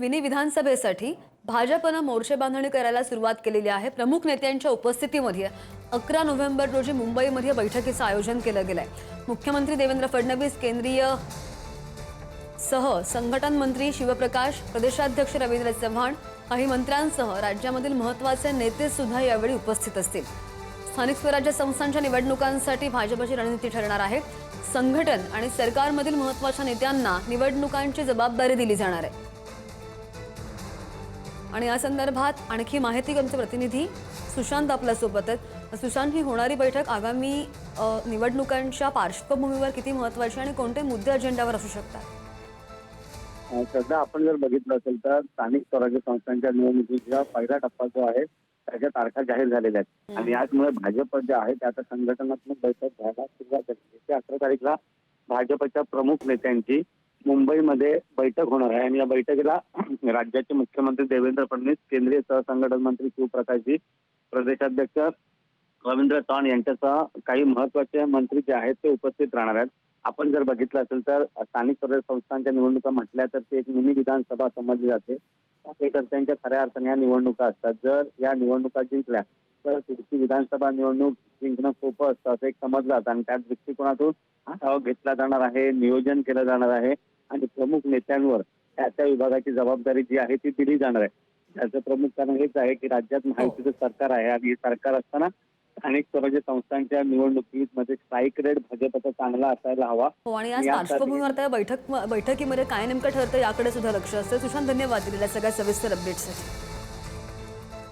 विनी विधानसभेसाठी भाजपनं मोर्चे बांधणी करायला सुरुवात केलेली आहे. प्रमुख नेत्यांच्या उपस्थितीमध्ये अकरा नोव्हेंबर रोजी मुंबईमध्ये बैठकीचं आयोजन केलं गेलं आहे मुख्यमंत्री देवेंद्र फडणवीस केंद्रीय सह संघटन मंत्री शिवप्रकाश प्रदेशाध्यक्ष रवींद्र चव्हाण काही मंत्र्यांसह राज्यामधील महत्त्वाचे नेते सुद्धा यावेळी उपस्थित असतील. स्थानिक स्वराज्य संस्थांच्या निवडणुकांसाठी भाजपची रणनीती ठरणार आहे. संघटन आणि सरकारमधील महत्त्वाच्या नेत्यांना निवडणुकांची जबाबदारी दिली जाणार आहे. आणि या संदर्भात आणखी माहिती आमचे प्रतिनिधी सुशांत आपल्यासोबत आहेत. सुशांत ही होणारी बैठक आगामी निवडणुकांच्या पार्श्वभूमीवर किती महत्त्वाची आणि कोणते मुद्दे अजेंड्यावर असू शकतात? सध्या आपण जर बघितलं असेल तर स्थानिक स्वराज्य संस्थांच्या निवडणुकीचा पहिला टप्पा जो आहे त्याच्या तारखा जाहीर झालेल्या आहेत. आणि याचमुळे भाजप जे आहे ते आता संघटनात्मक बैठक घ्यायला सुरुवात झाली. अकरा तारीखला भाजपच्या प्रमुख नेत्यांची मुंबईमध्ये बैठक होणार आहे. आणि या बैठकीला राज्याचे मुख्यमंत्री देवेंद्र फडणवीस केंद्रीय सहसंघटन मंत्री शिवप्रकाशजी प्रदेशाध्यक्ष रवींद्र चव्हाण यांच्यासह काही महत्त्वाचे मंत्री जे आहेत ते उपस्थित राहणार आहेत. आपण जर बघितलं असेल तर स्थानिक स्वराज्य संस्थांच्या निवडणुका म्हटल्या तर ते एक मिनी विधानसभा समजली जाते. कार्यकर्त्यांच्या खऱ्या अर्थाने या निवडणुका असतात. जर या निवडणुका जिंकल्या तर पुढची विधानसभा निवडणूक जिंकणं सोपं असतं असं एक समजलं जातं. आणि त्याच दृष्टिकोनातून आढावा घेतला जाणार आहे नियोजन केलं जाणार आहे. आणि प्रमुख नेत्यांवर त्या त्या विभागाची जबाबदारी जी आहे ती दिली जाणार आहे. त्याचं प्रमुख कारण हेच आहे की राज्यात महायुतीचं सरकार आहे आणि हे सरकार असताना स्थानिक स्वराज्य संस्थांच्या निवडणुकीमध्ये स्ट्राईक रेट भाजपचा चांगला असायला हवा. हो आणि या पार्श्वभूमीवर त्या बैठक बैठकीमध्ये काय नेमकं ठरतं याकडे सुद्धा लक्ष असतं. सुशांत धन्यवाद दिलेल्या सगळ्या सविस्तर अपडेट्ससाठी